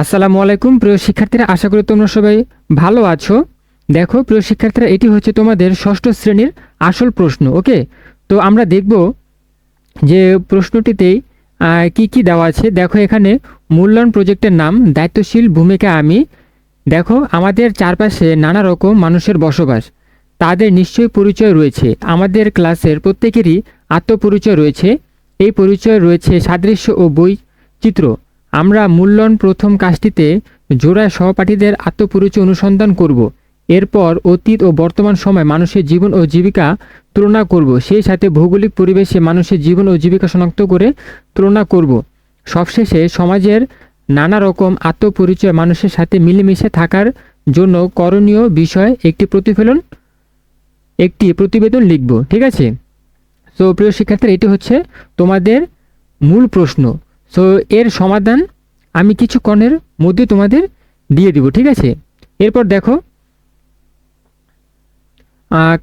আসসালামু আলাইকুম প্রিয় শিক্ষার্থীরা আশা করি তোমরা সবাই ভালো আছো। দেখো প্রিয় শিক্ষার্থীরা এটি হচ্ছে তোমাদের ষষ্ঠ শ্রেণির আসল প্রশ্ন ওকে? তো আমরা দেখব যে প্রশ্নটিতে আহ, কি কি দেওয়া আছে। দেখো এখানে মূল্যায়ন প্রজেক্টের নাম দায়িত্বশীল ভূমিকা আমি। দেখো আমাদের চারপাশে নানা রকম মানুষের বসবাস। তাদের নিশ্চয়ই পরিচয় রয়েছে। আমাদের ক্লাসের প্রত্যেকেরই আত্মপরিচয় রয়েছে। এই পরিচয় রয়েছে সাদৃশ্য ও বৈচিত্র্য। আমরা মূল্যায়ন প্রথম কাজটিতে জোড়ায় সহপাঠীদের আত্মপরিচয় অনুসন্ধান করব। এরপর অতীত ও বর্তমান সময় মানুষের জীবন ও জীবিকা তুলনা করব। সেই সাথে ভৌগোলিক পরিবেশে মানুষের জীবন ও জীবিকা শনাক্ত করে তুলনা করব। সবশেষে সমাজের নানা রকম আত্মপরিচয় মানুষের সাথে মিলেমিশে থাকার জন্য করণীয় বিষয় একটি প্রতিফলন, একটি প্রতিবেদন লিখব। ঠিক আছে? তো প্রিয় শিক্ষার্থীরা, এটি হচ্ছে তোমাদের মূল প্রশ্ন। সো এর সমাধান আমি কিছুক্ষণের মধ্যে তোমাদের দিয়ে দিব, ঠিক আছে? এরপর দেখো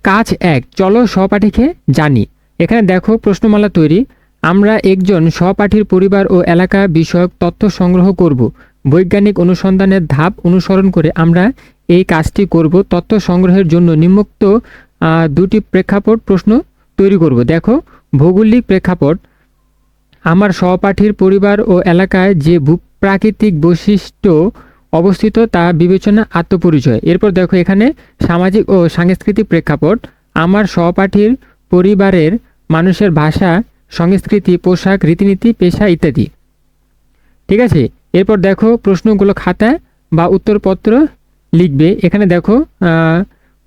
কাজ এক, চলো সহপাঠীকে জানি। এখানে দেখো প্রশ্নমালা তৈরি। আমরা একজন সহপাঠীর পরিবার ও এলাকা বিষয়ক তথ্য সংগ্রহ করব। বৈজ্ঞানিক অনুসন্ধানের ধাপ অনুসরণ করে আমরা এই কাজটি করব। তথ্য সংগ্রহের জন্য নিম্নোক্ত দুটি প্রেক্ষাপট প্রশ্ন তৈরি করব। দেখো, ভৌগোলিক প্রেক্ষাপট আমার সহপাঠীর পরিবার ও এলাকায় যে ভূপ্রাকৃতিক বৈশিষ্ট্য অবস্থিত তা বিবেচনা আত্মপরিচয়। এরপর দেখো এখানে সামাজিক ও সাংস্কৃতিক প্রেক্ষাপট। আমার সহপাঠীর পরিবারের মানুষের ভাষা, সংস্কৃতি, পোশাক, রীতিনীতি, পেশা ইত্যাদি। ঠিক আছে? এরপর দেখো প্রশ্নগুলো খাতায় বা উত্তরপত্র লিখবে। এখানে দেখো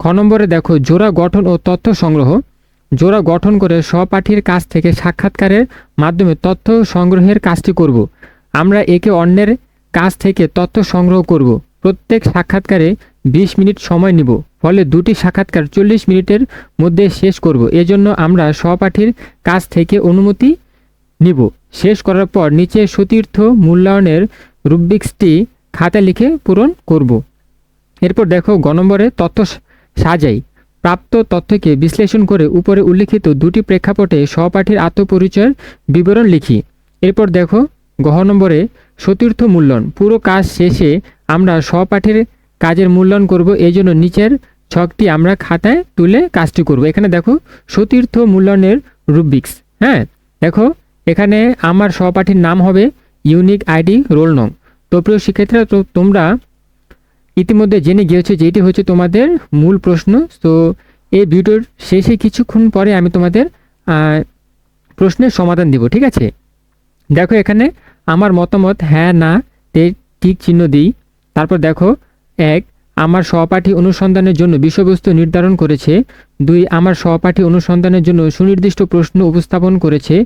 খ নম্বরে দেখো, জোড়া গঠন ও তথ্য সংগ্রহ। জোড়া গঠন করে সহপাঠীর কাছ থেকে সাক্ষাৎকারের মাধ্যমে তথ্য সংগ্রহের কাজটি করব। আমরা একে অন্যের কাছ থেকে তথ্য সংগ্রহ করব। প্রত্যেক সাক্ষাৎকারে ২০ মিনিট সময় নিব, ফলে দুটি সাক্ষাৎকার চল্লিশ মিনিটের মধ্যে শেষ করব। এজন্য আমরা সহপাঠীর কাছ থেকে অনুমতি নিব। শেষ করার পর নিচে সতীর্থ মূল্যায়নের রুব্রিক্সটি খাতা লিখে পূরণ করব। এরপর দেখো গ নম্বরে তথ্য সাজাই। প্রাপ্ত তথ্যকে বিশ্লেষণ করে উপরে উল্লিখিত দুটি প্রেক্ষাপটে সহপাঠীর আত্মপরিচয়ের বিবরণ লিখি। এরপর দেখো গহ নম্বরে, সতীর্থ মূল্যায়ন। পুরো কাজ শেষে আমরা সহপাঠীর কাজের মূল্যায়ন করব, এই জন্য নিচের ছকটি আমরা খাতায় তুলে কাজটি করব। এখানে দেখো, সতীর্থ মূল্যায়নের রুব্রিক্স। হ্যাঁ দেখো, এখানে আমার সহপাঠীর নাম হবে, ইউনিক আইডি, রোল নং। তো প্রিয় শিক্ষার্থীরা, তো তোমরা ইতিমধ্যে জেনে গিয়েছো যে এটি হচ্ছে তোমাদের মূল প্রশ্ন। তো এই ভিডিওর শেষে কিছুক্ষণ পরে আমি তোমাদের প্রশ্নের সমাধান দিব, ঠিক আছে? দেখো এখানে আমার মতামত হ্যাঁ না, তে ঠিক চিহ্ন দিই। তারপর দেখো, এক, আমার সহপাঠী অনুসন্ধানের জন্য বিষয়বস্তু নির্ধারণ করেছে। দুই, আমার সহপাঠী অনুসন্ধানের জন্য সুনির্দিষ্ট প্রশ্ন উপস্থাপন করেছে।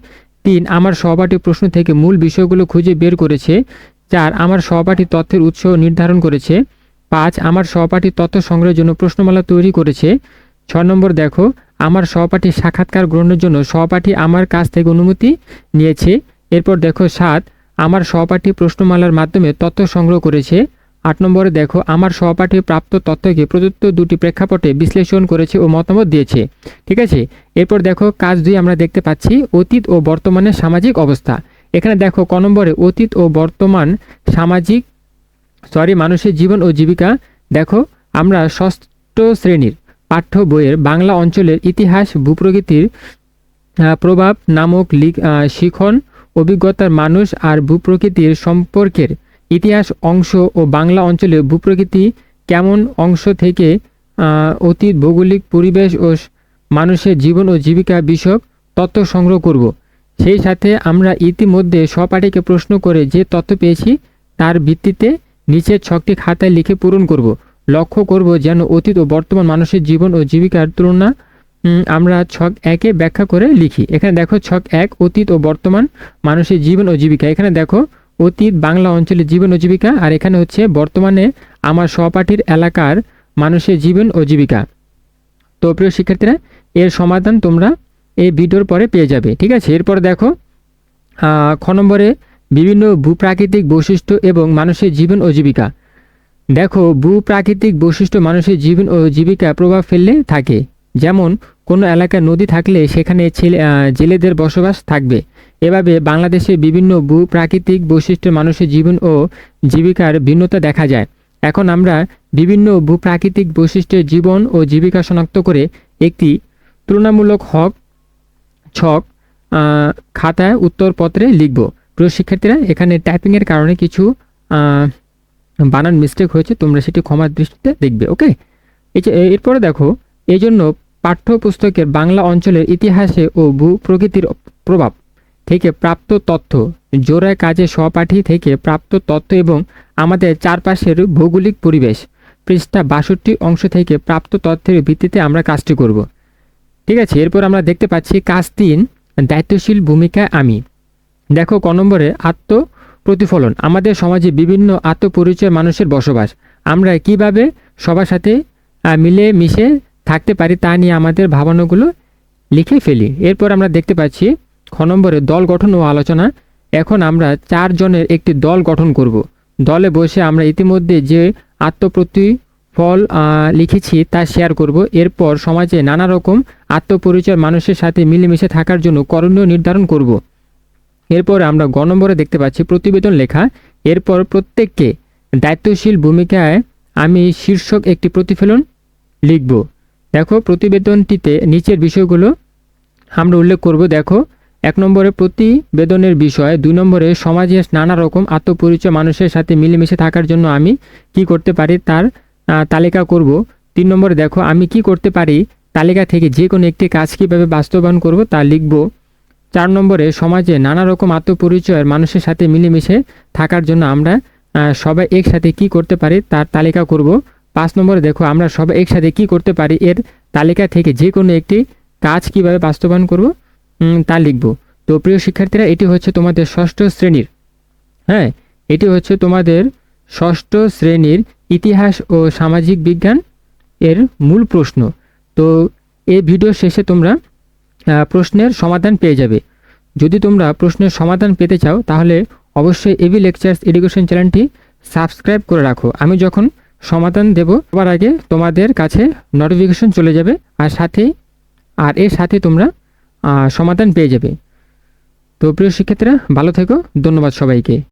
তিন, আমার সহপাঠী প্রশ্ন থেকে মূল বিষয়গুলো খুঁজে বের করেছে। চার, আমার সহপাঠী তথ্যের উৎস নির্ধারণ করেছে। পাঁচ, আমার সহপাঠী তথ্য সংগ্রহের জন্য প্রশ্নমালা তৈরি করেছে। ছয় নম্বর, দেখো, আমার সহপাঠী সাক্ষাৎকার গ্রহণের জন্য সহপাঠী আমার কাছ থেকে অনুমতি নিয়েছে। এরপর দেখো, সাত, আমার সহপাঠী প্রশ্নমালার মাধ্যমে তথ্য সংগ্রহ করেছে। আট নম্বরে, দেখো, আমার সহপাঠী প্রাপ্ত তথ্যকে প্রদত্ত দুটি প্রেক্ষাপটে বিশ্লেষণ করেছে ও মতামত দিয়েছে। ঠিক আছে? এরপর দেখো, কাজ দুই আমরা দেখতে পাচ্ছি, অতীত ও বর্তমানের সামাজিক অবস্থা। এখানে দেখো, ক নম্বরে, অতীত ও বর্তমান সামাজিক সরি, মানুষের জীবন ও জীবিকা। দেখো, আমরা ষষ্ঠ শ্রেণির পাঠ্য বইয়ের বাংলা অঞ্চলের ইতিহাস, ভূপ্রকৃতির প্রভাব নামক শিখন, অভিজ্ঞতার মানুষ আর ভূপ্রকৃতির সম্পর্কের ইতিহাস অংশ ও বাংলা অঞ্চলে ভূপ্রকৃতি কেমন অংশ থেকে অতীত ভৌগোলিক পরিবেশ ও মানুষের জীবন ও জীবিকা বিষয়ক তথ্য সংগ্রহ করব। সেই সাথে আমরা ইতিমধ্যে সহপাঠীকে প্রশ্ন করে যে তথ্য পেয়েছি, তার ভিত্তিতে নিচের ছকটি খাতায় লিখে পূরণ করব। লক্ষ্য করব যেন অতীত ও বর্তমান মানুষের জীবন ও জীবিকার তুলনা আমরা ছক একে ব্যাখ্যা করে লিখি। এখানে দেখো ছক এক, অতীত ও বর্তমান মানুষের জীবন ও জীবিকা। এখানে দেখো অতীত, বাংলা অঞ্চলের জীবন ও জীবিকা, আর এখানে হচ্ছে বর্তমানে আমার সহপাঠীর এলাকার মানুষের জীবন ও জীবিকা। তো প্রিয় শিক্ষার্থীরা, এর সমাধান তোমরা এই ভিডিওর পরে পেয়ে যাবে, ঠিক আছে? এরপর দেখো খ নম্বরে বিভিন্ন ভূপ্রাকৃতিক বৈশিষ্ট্য এবং মানুষের জীবন ও জীবিকা। দেখো, ভূপ্রাকৃতিক বৈশিষ্ট্য মানুষের জীবন ও জীবিকা প্রভাব ফেললে থাকে। যেমন, কোনো এলাকায় নদী থাকলে সেখানে ছেলে জেলেদের বসবাস থাকবে। এভাবে বাংলাদেশে বিভিন্ন ভূ প্রাকৃতিক বৈশিষ্ট্যের মানুষের জীবন ও জীবিকার ভিন্নতা দেখা যায়। এখন আমরা বিভিন্ন ভূপ্রাকৃতিক বৈশিষ্ট্যের জীবন ও জীবিকা শনাক্ত করে একটি তুলনামূলক হক, ছক খাতায় উত্তরপত্রে লিখব। প্রিয় শিক্ষার্থীরা, এখানে টাইপিংয়ের কারণে কিছু বানান মিস্টেক হয়েছে, তোমরা সেটি ক্ষমার দৃষ্টিতে দেখবে ওকে এরপরে দেখো এই জন্য পাঠ্যপুস্তকের বাংলা অঞ্চলের ইতিহাসে ও ভূ প্রকৃতির প্রভাব থেকে প্রাপ্ত তথ্য, জোড়ায় কাজে সহপাঠী থেকে প্রাপ্ত তথ্য এবং আমাদের চারপাশের ভৌগোলিক পরিবেশ, পৃষ্ঠা বাষট্টি অংশ থেকে প্রাপ্ত তথ্যের ভিত্তিতে আমরা কাজটি করব। ঠিক আছে, এরপর আমরা দেখতে পাচ্ছি কাজ তিন দায়িত্বশীল ভূমিকা আমি। দেখো ক নম্বরে আত্ম প্রতিফলন আমাদের সমাজে বিভিন্ন আত্মপরিচয় মানুষের বসবাস। আমরা কীভাবে সবার সাথে মিলে মিশে থাকতে পারি তা নিয়ে আমাদের ভাবনাগুলো লিখে ফেলি। এরপর আমরা দেখতে পাচ্ছি খ নম্বরে, দল গঠন ও আলোচনা। এখন আমরা চারজনের একটি দল গঠন করব। দলে বসে আমরা ইতিমধ্যে যে আত্মপ্রতিফল লিখেছি তা শেয়ার করব। এরপর সমাজে নানা রকম আত্মপরিচয় মানুষের সাথে মিলেমিশে থাকার জন্য করণীয় নির্ধারণ করব। এরপর আমরা গ নম্বরে দেখতে পাচ্ছি প্রতিবেদন লেখা, এরপর প্রত্যেককে দায়িত্বশীল ভূমিকায় আমি শীর্ষক একটি প্রতিফলন লিখব। দেখো, প্রতিবেদনটিতে নিচের বিষয়গুলো আমরা উল্লেখ করব। দেখো, এক নম্বরে প্রতিবেদনের বিষয়, দুই নম্বরে সমাজের নানা রকম আত্মপরিচয় মানুষের সাথে মিলেমিশে থাকার জন্য আমি কি করতে পারি তার তালিকা করব। তিন নম্বরে দেখো, আমি কি করতে পারি তালিকা থেকে যে কোনো একটি কাজ কীভাবে বাস্তবায়ন করব তা লিখব। চার নম্বরে, সমাজে নানা রকম আত্মপরিচয়ের মানুষের সাথে মিলেমিশে থাকার জন্য আমরা সবাই একসাথে কি করতে পারি তার তালিকা করব। পাঁচ নম্বরে দেখো, আমরা সবাই একসাথে কি করতে পারি এর তালিকা থেকে যে কোনো একটি কাজ কীভাবে বাস্তবায়ন করব তা লিখব। তো প্রিয় শিক্ষার্থীরা, এটি হচ্ছে তোমাদের ষষ্ঠ শ্রেণির হ্যাঁ এটি হচ্ছে তোমাদের ষষ্ঠ শ্রেণির ইতিহাস ও সামাজিক বিজ্ঞান এর মূল প্রশ্ন। তো এই ভিডিও শেষে তোমরা প্রশ্নের সমাধান পেয়ে যাবে। যদি তোমরা প্রশ্নের সমাধান পেতে চাও, তাহলে অবশ্যই এবি লেকচার্স এডুকেশন চ্যানেলটি সাবস্ক্রাইব করে রাখো। আমি যখন সমাধান দেব, সবার আগে তোমাদের কাছে নোটিফিকেশন চলে যাবে, আর সাথে, আর এর সাথে তোমরা সমাধান পেয়ে যাবে। তো প্রিয় শিক্ষার্থীরা, ভালো থেকো, ধন্যবাদ সবাইকে।